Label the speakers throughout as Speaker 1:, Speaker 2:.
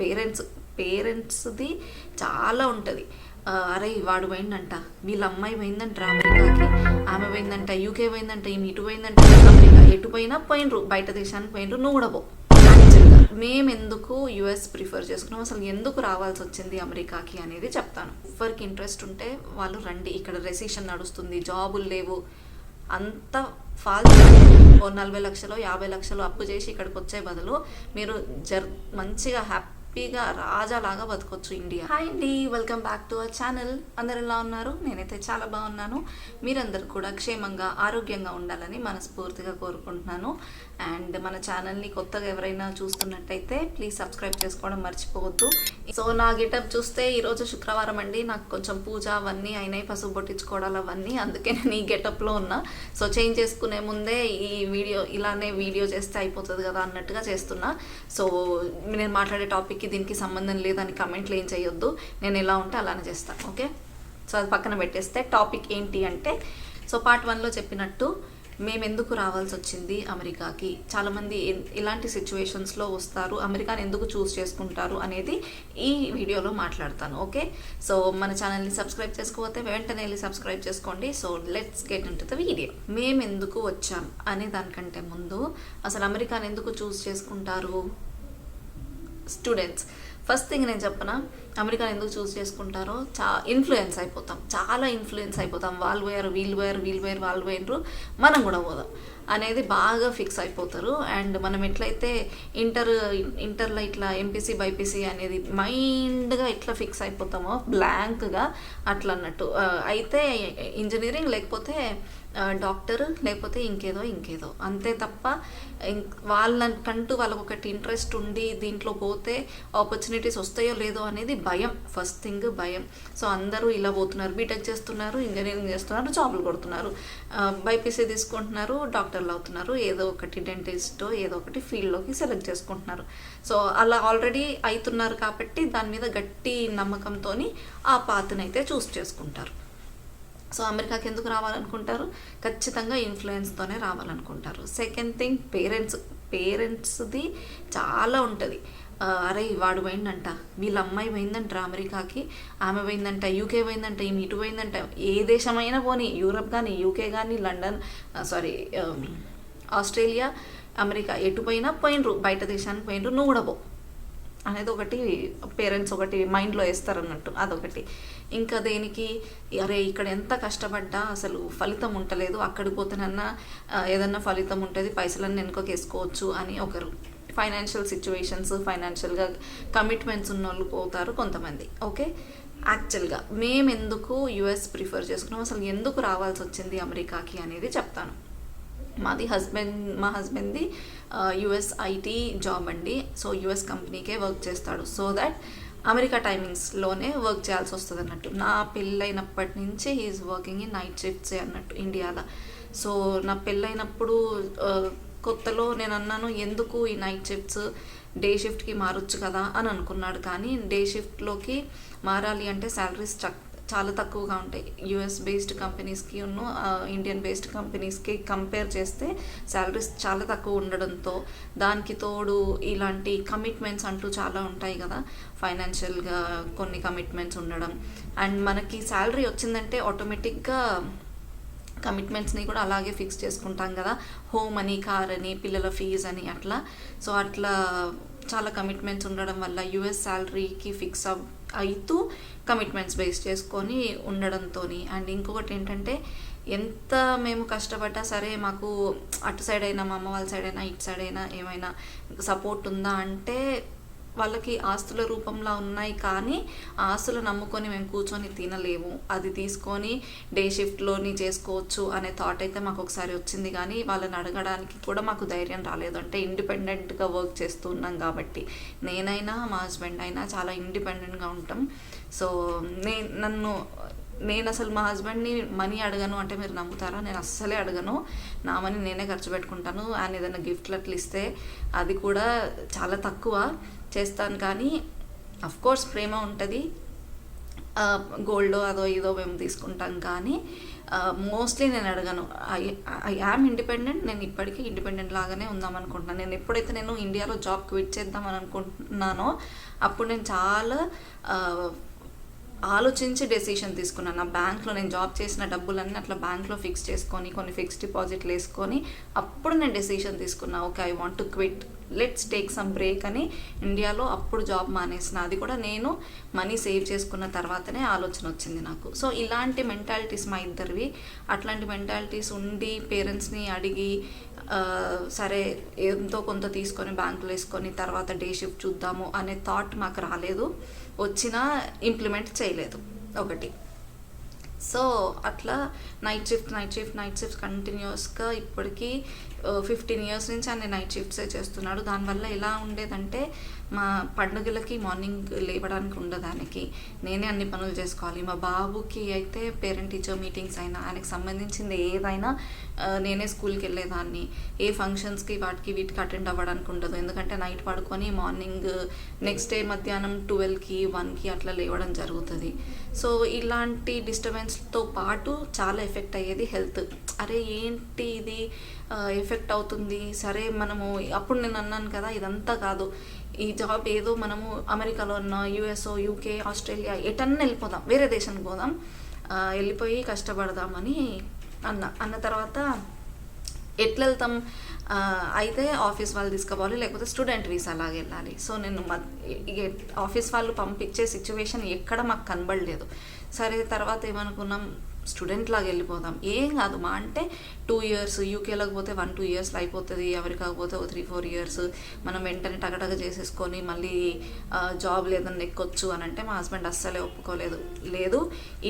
Speaker 1: Parents పేరెంట్స్ది చాలా ఉంటుంది. అరే వాడు పోయిందంట వీళ్ళ అమ్మాయి పోయిందంట అమెరికాకి ఆమె పోయిందంట యూకే పోయిందంట ఈమె ఇటు పోయిందంట అమెరికా ఎటు పోయినా పోయినరు బయట దేశానికి పోయినరు నువ్వు కూడా పో. మేము ఎందుకు యుఎస్ ప్రిఫర్ చేసుకున్నాం అసలు ఎందుకు రావాల్సి వచ్చింది అమెరికాకి అనేది చెప్తాను. ఎవరికి ఇంట్రెస్ట్ ఉంటే వాళ్ళు రండి ఇక్కడ రెసిషన్ నడుస్తుంది జాబులు లేవు. అంత ఫాల్స్ ఓ నలభై లక్షలు యాభై లక్షలు అప్పు చేసి ఇక్కడికి వచ్చే బదులు మీరు జర్ మంచిగా హ్యాపీ హ్యాపీగా రాజాలాగా బతకొచ్చు ఇండియా. హాయ్ అండి welcome back to our channel. అందరు ఎలా ఉన్నారు? నేనైతే చాలా బాగున్నాను. మీరందరూ కూడా క్షేమంగా ఆరోగ్యంగా ఉండాలని మనస్ఫూర్తిగా కోరుకుంటున్నాను. అండ్ మన ఛానల్ని కొత్తగా ఎవరైనా చూస్తున్నట్టయితే ప్లీజ్ సబ్స్క్రైబ్ చేసుకోవడం మర్చిపోవద్దు. సో నా గెటప్ చూస్తే ఈరోజు శుక్రవారం అండి. నాకు కొంచెం పూజ అవన్నీ అయినాయి పసుపు పొట్టించుకోవడాలు అవన్నీ. అందుకే నేను ఈ గెటప్లో ఉన్నా. సో చేంజ్ చేసుకునే ముందే ఈ వీడియో ఇలానే వీడియో చేస్తే అయిపోతుంది కదా అన్నట్టుగా చేస్తున్నా. సో నేను మాట్లాడే టాపిక్కి దీనికి సంబంధం లేదని కమెంట్లు ఏం చేయొద్దు. నేను ఎలా ఉంటే అలానే చేస్తాను ఓకే? సో అది పక్కన పెట్టేస్తే టాపిక్ ఏంటి అంటే సో పార్ట్ వన్లో చెప్పినట్టు మేము ఎందుకు రావాల్సి వచ్చింది అమెరికాకి? చాలామంది ఇలాంటి సిచ్యువేషన్స్లో వస్తారు. అమెరికాని ఎందుకు చూస్ చేసుకుంటారు అనేది ఈ వీడియోలో మాట్లాడతాను ఓకే? సో మన ఛానల్ని సబ్స్క్రైబ్ చేసుకోకపోతే వెంటనే వెళ్ళి సబ్స్క్రైబ్ చేసుకోండి. So let's get into the video మేము ఎందుకు వచ్చాం అనే దానికంటే ముందు అసలు అమెరికాని ఎందుకు చూస్ చేసుకుంటారు? స్టూడెంట్స్ ఫస్ట్ థింగ్ నేను చెప్పనా అమెరికాని ఎందుకు చూస్ చేసుకుంటారో చా ఇన్ఫ్లుయెన్స్ అయిపోతాం. చాలా ఇన్ఫ్లుయెన్స్ అయిపోతాం. వాళ్ళు పోయారు వీళ్ళు పోయారు వీళ్ళు పోయారు వాళ్ళు పోయినరు మనం కూడా పోదాం అనేది బాగా ఫిక్స్ అయిపోతారు. అండ్ మనం ఎట్లయితే ఇంటర్ ఇంటర్లో ఇట్లా ఎంపీసీ బైపీసీ అనేది మైండ్గా ఎట్లా ఫిక్స్ అయిపోతామో బ్లాంక్గా అట్లా అన్నట్టు. అయితే ఇంజనీరింగ్ లేకపోతే డాక్టర్ లేకపోతే ఇంకేదో ఇంకేదో. అంతే తప్ప వాళ్ళకంటూ వాళ్ళకు ఒకటి ఇంట్రెస్ట్ ఉండి దీంట్లో పోతే ఆపర్చునిటీస్ వస్తాయో లేదో అనేది భయం. ఫస్ట్ థింగ్ భయం. సో అందరూ ఇలా పోతున్నారు బీటెక్ చేస్తున్నారు ఇంజనీరింగ్ చేస్తున్నారు జాబులు కొడుతున్నారు. బైపీసీ తీసుకుంటున్నారు డాక్టర్లు అవుతున్నారు ఏదో ఒకటి డెంటిస్టో ఏదో ఒకటి ఫీల్డ్లోకి సెలెక్ట్ చేసుకుంటున్నారు. సో అలా ఆల్రెడీ అవుతున్నారు కాబట్టి దాని మీద గట్టి నమ్మకంతో ఆ పాతనైతే చూస్ చేసుకుంటారు. సో అమెరికాకి ఎందుకు రావాలనుకుంటారు? ఖచ్చితంగా ఇన్ఫ్లుయెన్స్తోనే రావాలనుకుంటారు. సెకండ్ థింగ్ పేరెంట్స్ పేరెంట్స్ది చాలా ఉంటుంది. అరే వాడు పోయిందంట. వీళ్ళ అమ్మాయి పోయిందంట అమెరికాకి? ఆమె పోయిందంట యూకే పోయిందంట ఈమె ఇటు పోయిందంట. ఏ దేశమైనా పోనీ యూరప్ కానీ యూకే కానీ లండన్ సారీ ఆస్ట్రేలియా అమెరికా ఎటు పోయినా పోయినరు. బయట దేశానికి పోయినరు. నువ్వు కూడా పో. అనేది ఒకటి పేరెంట్స్ ఒకటి మైండ్లో వేస్తారు అన్నట్టు అదొకటి. ఇంకా దేనికి అరే ఇక్కడ ఎంత కష్టపడ్డా అసలు ఫలితం ఉండలేదు అక్కడికి పోతేనన్నా ఏదన్నా ఫలితం ఉంటుంది పైసలన్నీ వెనుకకి వేసుకోవచ్చు అని ఒకరు. ఫైనాన్షియల్ సిచ్యువేషన్స్ ఫైనాన్షియల్గా కమిట్మెంట్స్ ఉన్న వాళ్ళు పోతారు కొంతమంది ఓకే? యాక్చువల్గా మేము ఎందుకు యుఎస్ ప్రిఫర్ చేసుకున్నాం? అసలు ఎందుకు రావాల్సి వచ్చింది అమెరికాకి అనేది చెప్తాను. మాది హస్బెండ్ మా హస్బెండ్ది యుఎస్ ఐటీ జాబ్ అండి. సో యుఎస్ కంపెనీకే వర్క్ చేస్తాడు. సో దట్ అమెరికా టైమింగ్స్లోనే వర్క్ చేయాల్సి వస్తుంది అన్నట్టు నా పెళ్ళైనప్పటి నుంచి హీఈస్ వర్కింగ్ ఇన్ నైట్ షిఫ్ట్సే అన్నట్టు ఇండియాలో. సో నా పెళ్ళైనప్పుడు కొత్తలో నేను అన్నాను ఎందుకు ఈ నైట్ షిఫ్ట్స్ డే షిఫ్ట్కి మారొచ్చు కదా? అని అనుకున్నాడు. కానీ డే షిఫ్ట్లోకి మారాలి అంటే శాలరీ స్ట్రక్ చాలా తక్కువగా ఉంటాయి. యుఎస్ బేస్డ్ కంపెనీస్కి ఉన్న ఇండియన్ బేస్డ్ కంపెనీస్కి కంపేర్ చేస్తే శాలరీస్ చాలా తక్కువ ఉండడంతో దానికి తోడు ఇలాంటి కమిట్మెంట్స్ అంటూ చాలా ఉంటాయి కదా. ఫైనాన్షియల్గా కొన్ని కమిట్మెంట్స్ ఉండడం. అండ్ మనకి శాలరీ వచ్చిందంటే ఆటోమేటిక్గా కమిట్మెంట్స్ని కూడా అలాగే ఫిక్స్ చేసుకుంటాం కదా. హోమ్ అని కార్ అని పిల్లల ఫీజ్ అని అట్లా. సో అట్లా చాలా కమిట్మెంట్స్ ఉండడం వల్ల యుఎస్ శాలరీకి ఫిక్స్ అవ్ అవుతూ కమిట్మెంట్స్ బేస్ చేసుకొని ఉండడంతో అండ్ ఇంకొకటి ఏంటంటే ఎంత మేము కష్టపడ్డా సరే మాకు అటు సైడ్ అయినా మా అమ్మ వాళ్ళ సైడ్ అయినా ఇటు సైడ్ అయినా ఏమైనా సపోర్ట్ ఉందా అంటే వాళ్ళకి ఆస్తుల రూపంలో ఉన్నాయి కానీ ఆస్తులు నమ్ముకొని మేము కూర్చొని తినలేము. అది తీసుకొని డే షిఫ్ట్లోని చేసుకోవచ్చు అనే థాట్ అయితే మాకు ఒకసారి వచ్చింది కానీ వాళ్ళని అడగడానికి కూడా మాకు ధైర్యం రాలేదు. అంటే ఇండిపెండెంట్గా వర్క్ చేస్తున్నాం కాబట్టి. నేనైనా మా హస్బెండ్ అయినా చాలా ఇండిపెండెంట్గా ఉంటాం. సో నే నన్ను నేను అసలు మా హస్బెండ్ని మనీ అడగను అంటే మీరు నమ్ముతారా? నేను అస్సలే అడగను. నా మనీ నేనే ఖర్చు పెట్టుకుంటాను. ఆయన ఏదైనా గిఫ్ట్లు అట్లా ఇస్తే అది కూడా చాలా తక్కువ. చేస్తాను కానీ అఫ్ కోర్స్ ప్రేమ ఉంటుంది. గోల్డ్ అదో ఇదో మేము తీసుకుంటాం కానీ మోస్ట్లీ నేను అడగను. ఐ ఐ యామ్ ఇండిపెండెంట్ నేను ఇప్పటికీ ఇండిపెండెంట్ లాగానే ఉందాం అనుకుంటున్నాను. నేను ఎప్పుడైతే నేను ఇండియాలో జాబ్ క్విట్ చేద్దామని అనుకుంటున్నానో అప్పుడు నేను చాలా ఆలోచించి డెసిషన్ తీసుకున్నాను. నా బ్యాంక్లో నేను జాబ్ చేసిన డబ్బులన్నీ అట్లా బ్యాంక్లో ఫిక్స్ చేసుకొని కొన్ని ఫిక్స్డ్ డిపాజిట్లు వేసుకొని అప్పుడు నేను డెసిషన్ తీసుకున్నా okay I want to quit let's take some break అని ఇండియాలో అప్పుడు జాబ్ మానేసిన. అది కూడా నేను మనీ సేవ్ చేసుకున్న తర్వాతనే ఆలోచన వచ్చింది నాకు. సో ఇలాంటి మెంటాలిటీస్ మా ఇద్దరివి. అట్లాంటి మెంటాలిటీస్ ఉండి పేరెంట్స్ని అడిగి సరే ఎంతో కొంత తీసుకొని బ్యాంకులో వేసుకొని తర్వాత డే షిఫ్ట్ చూద్దాము అనే థాట్ మాకు రాలేదు. వచ్చినా ఇంప్లిమెంట్ చేయలేదు ఒకటి. సో అట్లా night shift night shift night shift కంటిన్యూస్గా ఇప్పటికీ ఫిఫ్టీన్ ఇయర్స్ నుంచి ఆయన నైట్ షిఫ్ట్సే చేస్తున్నాడు. దానివల్ల ఎలా ఉండేదంటే మా పండుగలకి మార్నింగ్ లేవడానికి ఉండదు ఆయనకి నేనే అన్ని పనులు చేసుకోవాలి. మా బాబుకి అయితే పేరెంట్ టీచర్ మీటింగ్స్ అయినా ఆయనకి సంబంధించింది ఏదైనా నేనే స్కూల్కి వెళ్ళేదాన్ని. ఏ ఫంక్షన్స్కి వాటికి వీటికి అటెండ్ అవ్వడానికి ఉండదు. ఎందుకంటే నైట్ పడుకొని మార్నింగ్ నెక్స్ట్ డే మధ్యాహ్నం ట్వెల్వ్కి వన్కి అట్లా లేవడం జరుగుతుంది. సో ఇలాంటి డిస్టర్బెన్స్తో పాటు చాలా ఎఫెక్ట్ అయ్యేది హెల్త్ అరే ఏంటి ఇది? ఎఫెక్ట్ అవుతుంది. సరే మనము అప్పుడు నేను అన్నాను కదా ఇదంతా కాదు. ఈ జాబ్ ఏదో మనము అమెరికాలో ఉన్న యుఎస్ఓ యూకే ఆస్ట్రేలియా ఎటన్నా వెళ్ళిపోదాం. వేరే దేశానికి పోదాం. వెళ్ళిపోయి కష్టపడదామని అన్న. అన్న తర్వాత ఎట్లా వెళ్తాం అయితే ఆఫీస్ వాళ్ళు తీసుకుపోవాలి లేకపోతే స్టూడెంట్ వీసా అలాగే వెళ్ళాలి. సో నేను ఆఫీస్ వాళ్ళు పంపించే సిచ్యువేషన్ ఎక్కడ మాకు కనబడలేదు. సరే తర్వాత ఏమనుకున్నాం? స్టూడెంట్ లాగా వెళ్ళిపోదాం ఏం కాదు మా అంటే టూ ఇయర్స్ యూకేలోకి పోతే వన్ టూ ఇయర్స్లో అయిపోతుంది అమెరికాకి పోతే ఒక త్రీ ఫోర్ ఇయర్స్. మనం వెంటనే టగటగ చేసేసుకొని మళ్ళీ జాబ్ లేదని ఎక్కొచ్చు అని అంటే మా హస్బెండ్ అస్సలే ఒప్పుకోలేదు. లేదు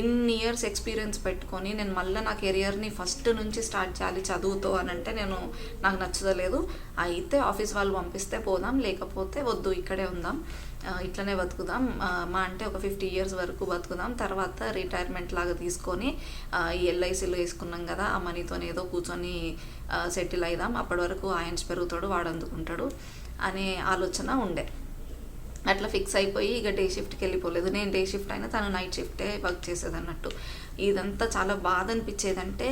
Speaker 1: ఇన్ని ఇయర్స్ ఎక్స్పీరియన్స్ పెట్టుకొని నేను మళ్ళీ నా కెరియర్ని ఫస్ట్ నుంచి స్టార్ట్ చేయాలి చదువుతో అని అంటే నేను నాకు నచ్చదలేదు అయితే ఆఫీస్ వాళ్ళు పంపిస్తే పోదాం లేకపోతే వద్దు ఇక్కడే ఉందాం. ఇట్లనే బతుకుదాం. మా అంటే ఒక ఫిఫ్టీ ఇయర్స్ వరకు బతుకుదాం. తర్వాత రిటైర్మెంట్ లాగా తీసుకొని ఈ ఎల్ఐసిలో వేసుకున్నాం కదా ఆ మనీతో ఏదో కూర్చొని సెటిల్ అయిదాం. అప్పటి వరకు ఆయన్స్ పెరుగుతాడు వాడు అందుకుంటాడు అనే ఆలోచన ఉండే. అట్లా ఫిక్స్ అయిపోయి ఇక డే షిఫ్ట్కి వెళ్ళిపోలేదు. నేను డే షిఫ్ట్ అయినా తను నైట్ షిఫ్టే వర్క్ చేసేది అన్నట్టు. ఇదంతా చాలా బాధ అనిపించేదంటే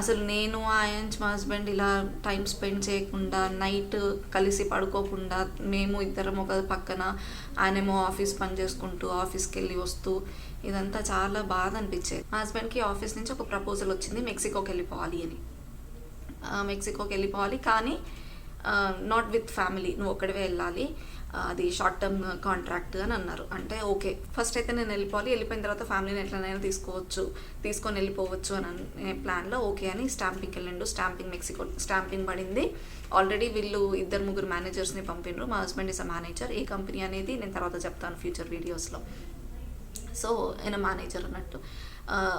Speaker 1: అసలు నేను ఆయన్స్ మా హస్బెండ్ ఇలా టైం స్పెండ్ చేయకుండా నైట్ కలిసి పడుకోకుండా మేము ఇద్దరం ఒక పక్కన ఆయనేమో ఆఫీస్ పని చేసుకుంటూ ఆఫీస్కి వెళ్ళి వస్తూ ఇదంతా చాలా బాధ అనిపించేది. మా హస్బెండ్కి ఆఫీస్ నుంచి ఒక ప్రపోజల్ వచ్చింది మెక్సికోకి వెళ్ళిపోవాలి అని. మెక్సికోకి వెళ్ళిపోవాలి కానీ నాట్ విత్ ఫ్యామిలీ నువ్వు ఒక్కడివే వెళ్ళాలి. అది షార్ట్ టర్మ్ కాంట్రాక్ట్ అని అన్నారు. అంటే ఓకే ఫస్ట్ అయితే నేను వెళ్ళిపోవాలి వెళ్ళిపోయిన తర్వాత ఫ్యామిలీని ఎట్లనైనా తీసుకోవచ్చు తీసుకొని వెళ్ళిపోవచ్చు అని అనే ప్లాన్లో ఓకే అని స్టాంపింగ్కి వెళ్ళిండు స్టాంపింగ్ మెక్సికో స్టాంపింగ్ పడింది. ఆల్రెడీ వీళ్ళు ఇద్దరు ముగ్గురు మేనేజర్స్ని పంపిండ్రు మా హస్బెండ్ ఇస్ అ మేనేజర్ ఏ కంపెనీ అనేది నేను తర్వాత చెప్తాను ఫ్యూచర్ వీడియోస్లో సో ఆయన మేనేజర్ అన్నట్టు.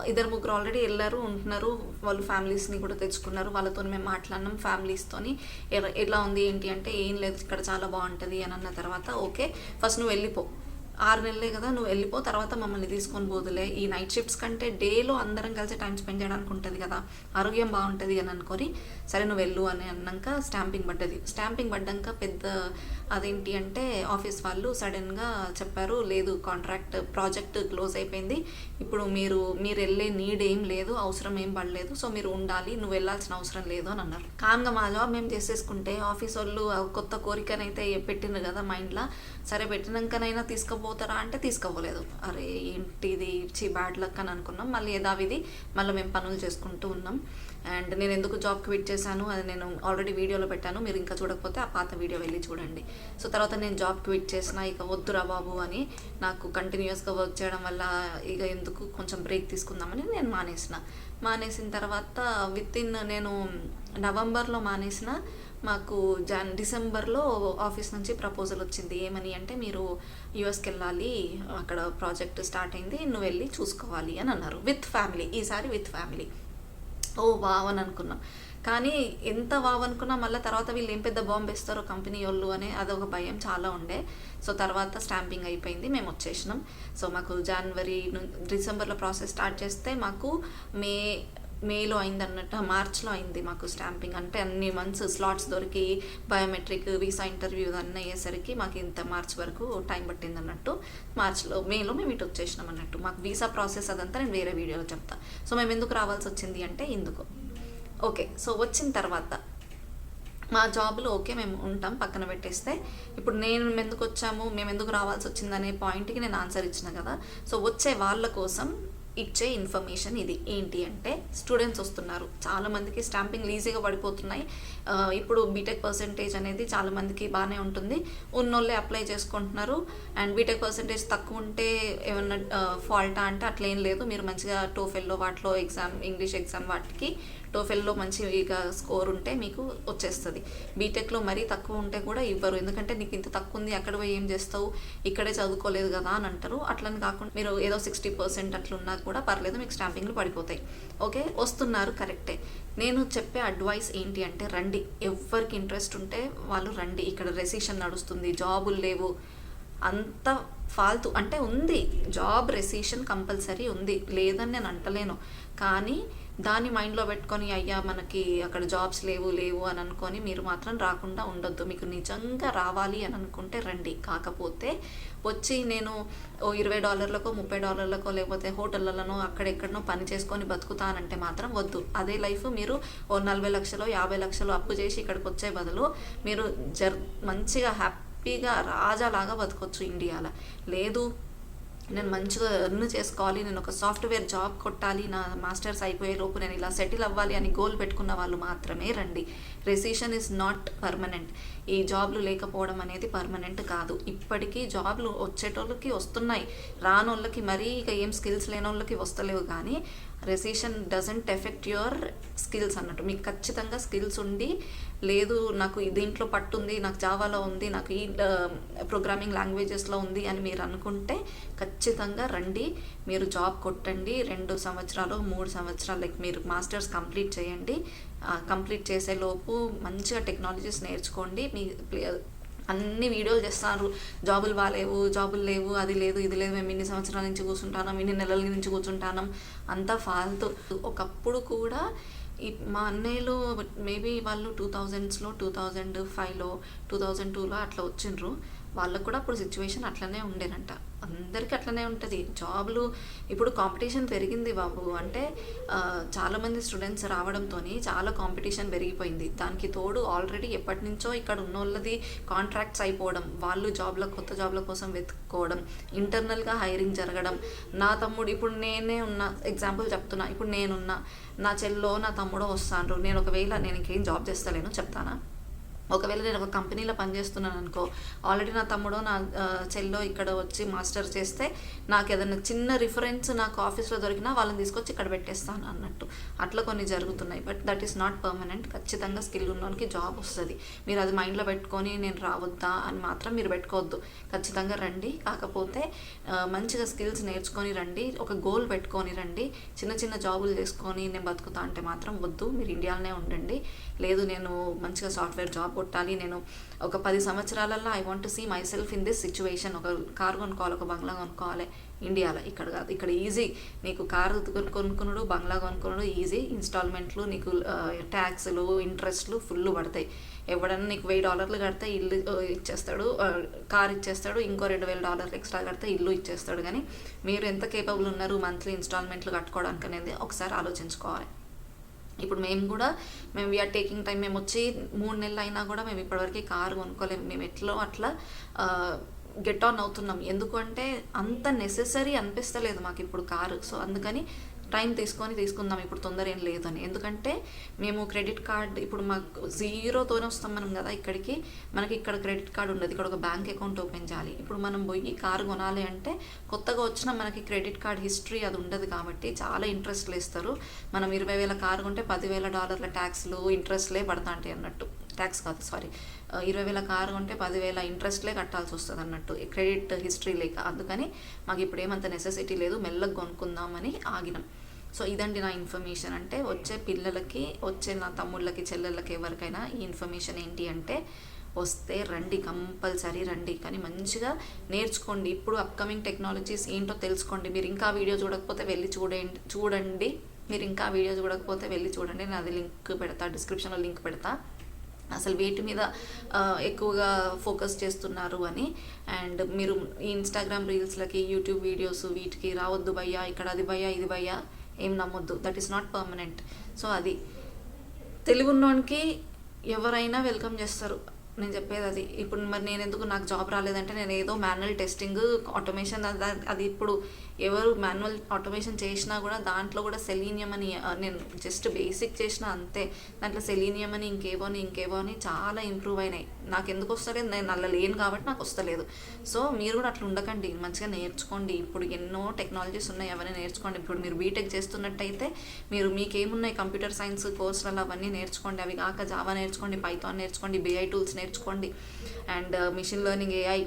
Speaker 1: ఇద్దరు ముగ్గురు ఆల్రెడీ వెళ్ళారు ఉంటున్నారు. వాళ్ళు ఫ్యామిలీస్ని కూడా తెచ్చుకున్నారు. వాళ్ళతో మేము మాట్లాడినాం ఫ్యామిలీస్తోని ఎలా ఉంది ఏంటి అంటే ఏం లేదు ఇక్కడ చాలా బాగుంటుంది అని అన్న తర్వాత ఓకే ఫస్ట్ నువ్వు వెళ్ళిపో. ఆరు నెలలే కదా నువ్వు వెళ్ళిపో. తర్వాత మమ్మల్ని తీసుకొని పోదులే. ఈ నైట్ షిఫ్ట్స్ కంటే డేలో అందరం కలిసి టైం స్పెండ్ చేయడానికి ఉంటుంది కదా. ఆరోగ్యం బాగుంటుంది అని అనుకొని సరే నువ్వు వెళ్ళు అని అన్నాక స్టాంపింగ్ పడ్డది. స్టాంపింగ్ పడ్డాక పెద్ద అదేంటి అంటే ఆఫీస్ వాళ్ళు సడన్గా చెప్పారు లేదు కాంట్రాక్ట్ ప్రాజెక్ట్ క్లోజ్ అయిపోయింది. ఇప్పుడు మీరు మీరు వెళ్ళే నీడ్ ఏం లేదు అవసరం ఏం పడలేదు. సో మీరు ఉండాలి నువ్వు వెళ్ళాల్సిన అవసరం లేదు అని అన్నారు. కామ్గా మా జాబ్ మేము చేసేసుకుంటే ఆఫీస్ వాళ్ళు కొత్త కోరికనైతే పెట్టిండ్రు కదా మైండ్లో. సరే పెట్టినాకనైనా తీసుకుపోతారా అంటే తీసుకోపోలేదు. అరే ఏంటిది ఇచ్చి బ్యాడ్ లక్ అని అనుకున్నాం. మళ్ళీ యథావిధి మళ్ళీ మేము పనులు చేసుకుంటూ ఉన్నాం. అండ్ నేను ఎందుకు జాబ్ క్విట్ చేశాను అది నేను ఆల్రెడీ వీడియోలో పెట్టాను. మీరు ఇంకా చూడకపోతే ఆ పాత వీడియో వెళ్ళి చూడండి. సో తర్వాత నేను జాబ్ క్విట్ చేసిన ఇక వద్దురా బాబు అని నాకు కంటిన్యూస్గా వర్క్ చేయడం వల్ల ఇక ఎందుకు కొంచెం బ్రేక్ తీసుకుందామని నేను మానేసిన. మానేసిన తర్వాత విత్ ఇన్ నేను నవంబర్లో మానేసిన. మాకు జాన్ డిసెంబర్లో ఆఫీస్ నుంచి ప్రపోజల్ వచ్చింది. ఏమని అంటే మీరు యూఎస్కి వెళ్ళాలి అక్కడ ప్రాజెక్ట్ స్టార్ట్ అయింది నువ్వు వెళ్ళి చూసుకోవాలి అని అన్నారు. విత్ ఫ్యామిలీ ఈసారి విత్ ఫ్యామిలీ ఓ వావ్ అని అనుకున్నాం కానీ ఎంత వావ్ అనుకున్నా మళ్ళీ తర్వాత వీళ్ళు ఏం పెద్ద బాంబు వేస్తారో కంపెనీ వాళ్ళు అనే అదొక భయం చాలా ఉండే. సో తర్వాత స్టాంపింగ్ అయిపోయింది మేము వచ్చేసినాం. సో మాకు జనవరి డిసెంబర్లో ప్రాసెస్ స్టార్ట్ చేస్తే మాకు మే మేలో అయింది అన్నట్టు మార్చ్లో అయింది మాకు స్టాంపింగ్. అంటే అన్ని మంత్స్ స్లాట్స్ దొరికి బయోమెట్రిక్ వీసా ఇంటర్వ్యూ అన్నీ అయ్యేసరికి మాకు ఇంత మార్చ్ వరకు టైం పట్టింది అన్నట్టు మార్చ్లో మేలో మేము ఇటు వచ్చేసినాం అన్నట్టు. మాకు వీసా ప్రాసెస్ అదంతా నేను వేరే వీడియోలో చెప్తా. సో మేము ఎందుకు రావాల్సి వచ్చింది అంటే ఇందుకు. ఓకే సో వచ్చిన తర్వాత మా జాబ్లో ఓకే మేము ఉంటాం పక్కన పెట్టేస్తే. ఇప్పుడు నేను ఎందుకు వచ్చాము మేము ఎందుకు రావాల్సి వచ్చిందనే పాయింట్కి నేను ఆన్సర్ ఇచ్చిన కదా. సో వచ్చే వాళ్ళ కోసం ఇచ్చే ఇన్ఫర్మేషన్ ఇది. ఏంటి అంటే స్టూడెంట్స్ వస్తున్నారు. చాలామందికి స్టాంపింగ్లు స్టాంపింగ్ ఈజీగా పడిపోతున్నాయి. ఇప్పుడు బీటెక్ పర్సంటేజ్ అనేది చాలామందికి బాగానే ఉంటుంది. ఉన్నోళ్ళే అప్లై చేసుకుంటున్నారు. అండ్ బీటెక్ పర్సంటేజ్ తక్కువ ఉంటే ఏమన్నా ఫాల్టా అంటే అట్లా ఏం లేదు. మీరు మంచిగా టోఫెల్లో వాటిలో ఎగ్జామ్ ఇంగ్లీష్ ఎగ్జామ్ వాటికి టోఫెల్లో మంచిగా స్కోర్ ఉంటే మీకు వచ్చేస్తుంది. బీటెక్లో మరీ తక్కువ ఉంటే కూడా ఇవ్వరు. ఎందుకంటే నీకు ఇంత తక్కువ ఉంది అక్కడ పోయి ఏం చేస్తావు? ఇక్కడే చదువుకోలేదు కదా అని అంటారు. అట్లని కాకుండా మీరు ఏదో సిక్స్టీ పర్సెంట్ అట్లున్నా కూడా పర్లేదు మీకు స్టాంపింగ్లు పడిపోతాయి. ఓకే? వస్తున్నారు కరెక్టే. నేను చెప్పే అడ్వైస్ ఏంటి అంటే రండి. ఎవరికి ఇంట్రెస్ట్ ఉంటే వాళ్ళు రండి. ఇక్కడ రెసిషన్ నడుస్తుంది జాబులు లేవు. అంత ఫాల్తు అంటే ఉంది. జాబ్ రెసిషన్ కంపల్సరీ ఉంది. లేదని నేను అంటలేను. కానీ దాన్ని మైండ్లో పెట్టుకొని అయ్యా మనకి అక్కడ జాబ్స్ లేవు లేవు అని అనుకొని మీరు మాత్రం రాకుండా ఉండొద్దు. మీకు నిజంగా రావాలి అని అనుకుంటే రండి. కాకపోతే వచ్చి నేను ఓ ఇరవై డాలర్లకో ముప్పై డాలర్లకో లేకపోతే హోటళ్ళలోనో అక్కడెక్కడనో పని చేసుకొని బతుకుతానంటే మాత్రం వద్దు. అదే లైఫ్ మీరు ఓ నలభై లక్షలు యాభై లక్షలు అప్పు చేసి ఇక్కడికి వచ్చే బదులు మీరు జర్ మంచిగా హ్యాపీగా రాజాలాగా బతకొచ్చు ఇండియాలో. లేదు నేను మంచిగా ఎర్న్ చేసుకోవాలి నేను ఒక సాఫ్ట్వేర్ జాబ్ కొట్టాలి నా మాస్టర్స్ అయిపోయే లోపు నేను ఇలా సెటిల్ అవ్వాలి అని గోల్ పెట్టుకున్న వాళ్ళు మాత్రమే రండి. రెసిషన్ ఇస్ నాట్ పర్మనెంట్ ఈ జాబ్లు లేకపోవడం అనేది పర్మనెంట్ కాదు. ఇప్పటికీ జాబ్లు వచ్చేటోళ్ళకి వస్తున్నాయి. రానోళ్ళకి మరీ ఇక ఏం స్కిల్స్ లేనోళ్ళకి వస్తలేవు కానీ recession doesn't effect your skills అన్నట్టు. మీకు ఖచ్చితంగా స్కిల్స్ ఉండి లేదు నాకు దీంట్లో పట్టుంది నాకు జావాలో ఉంది నాకు ఈ ప్రోగ్రామింగ్ లాంగ్వేజెస్లో ఉంది అని మీరు అనుకుంటే ఖచ్చితంగా రండి మీరు జాబ్ కొట్టండి రెండు సంవత్సరాలు మూడు సంవత్సరాలు లైక్ మీరు మాస్టర్స్ కంప్లీట్ చేయండి. కంప్లీట్ చేసేలోపు మంచిగా టెక్నాలజీస్ నేర్చుకోండి. మీ అన్ని వీడియోలు చేస్తున్నారు. జాబులు బాగాలేవు జాబులు లేవు అది లేదు ఇది లేదు మేము ఇన్ని సంవత్సరాల నుంచి కూర్చుంటాం ఇన్ని నెలల నుంచి కూర్చుంటాం అంతా ఫాల్తు. ఒకప్పుడు కూడా ఈ మా అన్నయ్యలు మేబీ వాళ్ళు టూ థౌజండ్స్లో టూ థౌజండ్ ఫైవ్లో టూ థౌజండ్ టూలో అట్లా వచ్చిండ్రు. వాళ్ళకు కూడా అప్పుడు సిచ్యువేషన్ అట్లనే ఉండేనంట. అందరికీ అట్లనే ఉంటుంది. జాబ్లు ఇప్పుడు కాంపిటీషన్ పెరిగింది బాబు. అంటే చాలామంది స్టూడెంట్స్ రావడంతో చాలా కాంపిటీషన్ పెరిగిపోయింది. దానికి తోడు ఆల్రెడీ ఎప్పటి నుంచో ఇక్కడ ఉన్న వాళ్ళది కాంట్రాక్ట్స్ అయిపోవడం వాళ్ళు జాబ్ల కొత్త జాబ్ల కోసం వెతుక్కోవడం ఇంటర్నల్గా హైరింగ్ జరగడం. నా తమ్ముడు ఇప్పుడు నేనే ఉన్నా ఎగ్జాంపుల్ చెప్తున్నా. ఇప్పుడు నేనున్నా నా చెల్లో నా తమ్ముడో వస్తాను నేను ఒకవేళ నేను ఇంకేం జాబ్ చేస్తలేను చెప్తానా? ఒకవేళ నేను ఒక కంపెనీలో పనిచేస్తున్నాను అనుకో ఆల్రెడీ నా తమ్ముడో నా చెల్లో ఇక్కడ వచ్చి మాస్టర్ చేస్తే నాకు ఏదైనా చిన్న రిఫరెన్స్ నాకు ఆఫీస్లో దొరికినా వాళ్ళని తీసుకొచ్చి ఇక్కడ పెట్టేస్తాను అన్నట్టు. అట్లా కొన్ని జరుగుతున్నాయి. But that is not permanent. ఖచ్చితంగా స్కిల్ ఉన్నోనికి జాబ్ వస్తుంది. మీరు అది మైండ్లో పెట్టుకొని నేను రావద్దా అని మాత్రం మీరు పెట్టుకోవద్దు. ఖచ్చితంగా రండి. కాకపోతే మంచిగా స్కిల్స్ నేర్చుకొని రండి. ఒక గోల్ పెట్టుకొని రండి. చిన్న చిన్న జాబులు చేసుకొని నేను బతుకుతా అంటే మాత్రం వద్దు. మీరు ఇండియాలోనే ఉండండి. లేదు నేను మంచిగా సాఫ్ట్వేర్ జాబ్ కొట్టాలి. నేను ఒక పది సంవత్సరాలలో I want see myself in this situation ఒక కారు కొనుక్కోవాలి ఒక బంగ్లా కొనుక్కోవాలి ఇండియాలో ఇక్కడ కాదు ఇక్కడ ఈజీ నీకు కారు కొనుక్కున్నాడు బంగ్లా కొనుక్కున్నాడు ఈజీ ఇన్స్టాల్మెంట్లు నీకు ట్యాక్స్లు ఇంట్రెస్ట్లు ఫుల్ పడతాయి. ఎవడన్నా నీకు వెయ్యి డాలర్లు కడితే ఇల్లు ఇచ్చేస్తాడు కార్ ఇచ్చేస్తాడు ఇంకో రెండు వేల డాలర్లు ఎక్స్ట్రా కడితే ఇల్లు ఇచ్చేస్తాడు. కానీ మీరు ఎంత కేపబుల్ ఉన్నారు మంత్లీ ఇన్స్టాల్మెంట్లు కట్టుకోవడానికి అనేది ఒకసారి ఆలోచించుకోవాలి. ఇప్పుడు మేము కూడా మేము వీఆర్ టేకింగ్ టైం మేము వచ్చి మూడు నెలలు అయినా కూడా మేము ఇప్పటివరకు కారు కొనుక్కోలేము మేము ఎట్లో అట్లా గెట్ ఆన్ అవుతున్నాం. ఎందుకంటే అంత నెససరీ అనిపిస్తలేదు మాకు ఇప్పుడు కారు. సో అందుకని టైం తీసుకొని తీసుకుందాం ఇప్పుడు తొందర ఏం లేదని. ఎందుకంటే మేము క్రెడిట్ కార్డ్ ఇప్పుడు మాకు జీరోతోనే వస్తాం మనం కదా ఇక్కడికి. మనకి ఇక్కడ క్రెడిట్ కార్డ్ ఉండదు ఇక్కడ ఒక బ్యాంక్ అకౌంట్ ఓపెన్ చేయాలి. ఇప్పుడు మనం పోయి కారు కొనాలి అంటే కొత్తగా వచ్చిన మనకి క్రెడిట్ కార్డ్ హిస్టరీ అది ఉండదు కాబట్టి చాలా ఇంట్రెస్ట్లు ఇస్తారు మనం ఇరవై వేల కారు కొంటే పదివేల డాలర్ల ట్యాక్స్లు ఇంట్రెస్ట్లే పడతాంటాయి అన్నట్టు. ట్యాక్స్ కాదు సారీ. ఇరవై వేల కారు కొంటే పదివేల ఇంట్రెస్ట్లే కట్టాల్సి వస్తుంది అన్నట్టు. క్రెడిట్ హిస్టరీ లేక అందుకని మాకు ఇప్పుడు ఏమంత నెసెసిటీ లేదు మెల్లగా కొనుక్కుందామని ఆగినాం. సో ఇదండి నా ఇన్ఫర్మేషన్ అంటే వచ్చే పిల్లలకి వచ్చే నా తమ్ముళ్ళకి చెల్లెళ్ళకి ఎవరికైనా ఈ ఇన్ఫర్మేషన్ ఏంటి అంటే వస్తే రండి కంపల్సరీ రండి. కానీ మంచిగా నేర్చుకోండి. ఇప్పుడు అప్కమింగ్ టెక్నాలజీస్ ఏంటో తెలుసుకోండి. మీరు ఇంకా వీడియో చూడకపోతే వెళ్ళి చూడండి చూడండి. మీరు ఇంకా వీడియో చూడకపోతే వెళ్ళి చూడండి. నేను అది లింక్ పెడతా డిస్క్రిప్షన్లో లింక్ పెడతా. అసలు వేటి మీద ఎక్కువగా ఫోకస్ చేస్తున్నారు అని. అండ్ మీరు ఈ ఇన్స్టాగ్రామ్ రీల్స్లకి యూట్యూబ్ వీడియోస్ వీటికి రావద్దు భయ్యా ఇక్కడ అది భయ్యా ఇది భయ్యా ఏం నమ్మొద్దు. That is not permanent so అది. తెలుగున్నోనికి ఎవరైనా వెల్కమ్ చేస్తారు. నేను చెప్పేది అది. ఇప్పుడు మరి నేను ఎందుకు నాకు జాబ్ రాలేదంటే నేను ఏదో మాన్యువల్ టెస్టింగ్ ఆటోమేషన్ అది ఇప్పుడు ఎవరు మాన్యువల్ ఆటోమేషన్ చేసినా కూడా దాంట్లో కూడా సెలీనియం అని నేను జస్ట్ బేసిక్ చేసిన అంతే. దాంట్లో సెలీనియం అని ఇంకేవో అని ఇంకేవో అని చాలా ఇంప్రూవ్ అయినాయి. నాకు ఎందుకు వస్తలేదు? నేను అలా లేను కాబట్టి నాకు వస్తలేదు. సో మీరు కూడా అట్లా ఉండకండి. మంచిగా నేర్చుకోండి. ఇప్పుడు ఎన్నో టెక్నాలజీస్ ఉన్నాయి. అవన్నీ నేర్చుకోండి. ఇప్పుడు మీరు బీటెక్ చేస్తున్నట్టయితే మీరు మీకేమున్నాయి? కంప్యూటర్ సైన్స్ కోర్సులలో అవన్నీ నేర్చుకోండి. అవి కాక జావా నేర్చుకోండి పైథాన్ నేర్చుకోండి బిఐ టూల్స్ నేర్చుకోండి. నేర్చుకోండి. అండ్ మిషన్ లెర్నింగ్ ఏఐ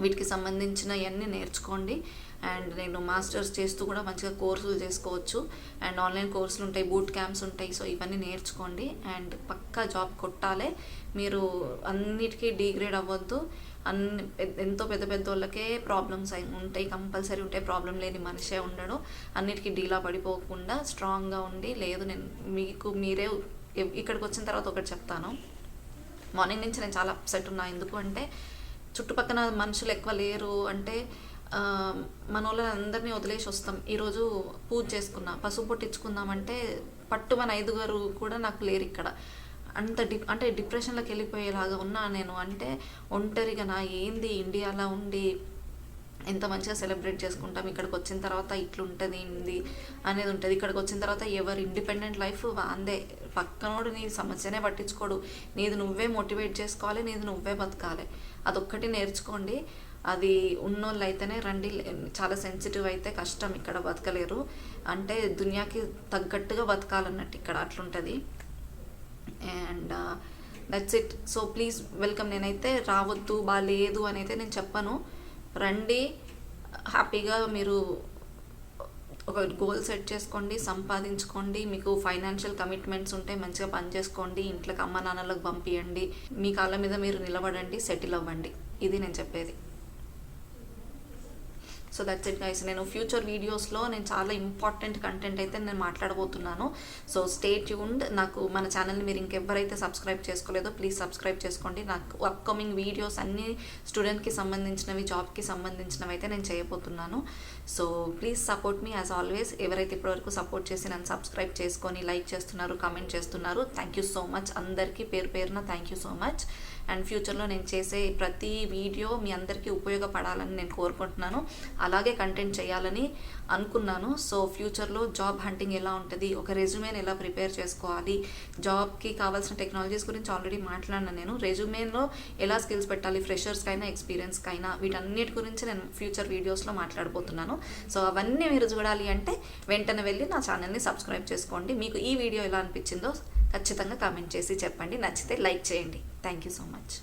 Speaker 1: వీటికి సంబంధించిన ఇవన్నీ నేర్చుకోండి. అండ్ నేను మాస్టర్స్ చేస్తూ కూడా మంచిగా కోర్సులు చేసుకోవచ్చు. అండ్ ఆన్లైన్ కోర్సులు ఉంటాయి బూట్ క్యాంప్స్ ఉంటాయి. సో ఇవన్నీ నేర్చుకోండి. అండ్ పక్కా జాబ్ కొట్టాలి. మీరు అన్నిటికీ డిగ్రేడ్ అవ్వద్దు. అన్ని పెద్ద- ఎంతో పెద్ద పెద్ద వాళ్ళకే ప్రాబ్లమ్స్ అయి ఉంటాయి. కంపల్సరీ ఉంటాయి ప్రాబ్లం లేని మనిషే ఉండడు. అన్నిటికీ డీలా పడిపోకుండా స్ట్రాంగ్గా ఉండి లేదు నేను మీకు మీరే ఇక్కడికి వచ్చిన తర్వాత ఒకటి చెప్తాను. మార్నింగ్ నుంచి నేను చాలా అప్సెట్ ఉన్నా. ఎందుకు అంటే చుట్టుపక్కల మనుషులు ఎక్కువ లేరు అంటే మన వాళ్ళని వదిలేసి వస్తాం. ఈరోజు పూజ చేసుకున్నా పసుపు పొట్టించుకుందామంటే పట్టు మన ఐదుగురు కూడా నాకు లేరు ఇక్కడ. అంత డి అంటే డిప్రెషన్లోకి వెళ్ళిపోయేలాగా ఉన్నా నేను. అంటే ఒంటరిగా నా ఏంది ఇండియాలో ఉండి ఎంత మంచిగా సెలబ్రేట్ చేసుకుంటాం ఇక్కడికి వచ్చిన తర్వాత ఇట్లుంటుంది ఏంది అనేది ఉంటుంది. ఇక్కడికి వచ్చిన తర్వాత ఎవరు ఇండిపెండెంట్ లైఫ్ అందే పక్కనోడు నీ సమస్యనే పట్టించుకోడు. నీది నువ్వే మోటివేట్ చేసుకోవాలి నీది నువ్వే బతకాలి. అదొక్కటి నేర్చుకోండి. అది ఉన్నోళ్ళు అయితేనే రండి. చాలా సెన్సిటివ్ అయితే కష్టం ఇక్కడ బతకలేరు. అంటే దునియాకి తగ్గట్టుగా బతకాలన్నట్టు ఇక్కడ అట్లుంటుంది. And that's it so please welcome నేనైతే రావద్దు బాగాలేదు అని అయితే నేను చెప్పను. రండి. హ్యాపీగా మీరు ఒక గోల్ సెట్ చేసుకోండి సంపాదించుకోండి మీకు ఫైనాన్షియల్ కమిట్మెంట్స్ ఉంటే మంచిగా పని చేసుకోండి ఇంట్లోకి అమ్మ నాన్నలకు పంపించండి మీ కాళ్ళ మీద మీరు నిలబడండి సెటిల్ అవ్వండి. ఇది నేను చెప్పేది. సో దట్స్ ఇట్ గైస్ నేను ఫ్యూచర్ వీడియోస్లో నేను చాలా ఇంపార్టెంట్ కంటెంట్ అయితే నేను మాట్లాడబోతున్నాను. సో స్టే ట్యూన్డ్ నాకు మన ఛానల్ని మీరు ఇంకెవరైతే సబ్స్క్రైబ్ చేసుకోలేదో ప్లీజ్ సబ్స్క్రైబ్ చేసుకోండి. నాకు అప్కమింగ్ వీడియోస్ అన్ని స్టూడెంట్కి సంబంధించినవి జాబ్కి సంబంధించినవి అయితే నేను చేయబోతున్నాను. సో ప్లీజ్ సపోర్ట్ మీ యాజ్ ఆల్వేస్ ఎవరైతే ఇప్పటివరకు సపోర్ట్ చేసి నన్ను సబ్స్క్రైబ్ చేసుకొని లైక్ చేస్తున్నారు కామెంట్ చేస్తున్నారు థ్యాంక్ యూ సో మచ్ అందరికీ పేరు పేరున thank you so much and ఫ్యూచర్లో నేను చేసే ప్రతి వీడియో మీ అందరికీ ఉపయోగపడాలని నేను కోరుకుంటున్నాను. అలాగే కంటెంట్ చేయాలని అనుకున్నాను. సో ఫ్యూచర్లో జాబ్ హంటింగ్ ఎలా ఉంటుంది? ఒక రెజ్యూమేని ఎలా ప్రిపేర్ చేసుకోవాలి? జాబ్కి కావాల్సిన టెక్నాలజీస్ గురించి ఆల్రెడీ మాట్లాడినా నేను. రెజ్యూమేలో ఎలా స్కిల్స్ పెట్టాలి? ఫ్రెషర్స్కైనా ఎక్స్పీరియన్స్కైనా వీటన్నిటి గురించి నేను ఫ్యూచర్ వీడియోస్లో మాట్లాడబోతున్నాను. సో అవన్నీ మీరు చూడాలి అంటే వెంటనే వెళ్ళి నా ఛానల్ని సబ్స్క్రైబ్ చేసుకోండి. మీకు ఈ వీడియో ఎలా అనిపించిందో ఖచ్చితంగా కామెంట్ చేసి చెప్పండి. నచ్చితే లైక్ చేయండి. Thank you so much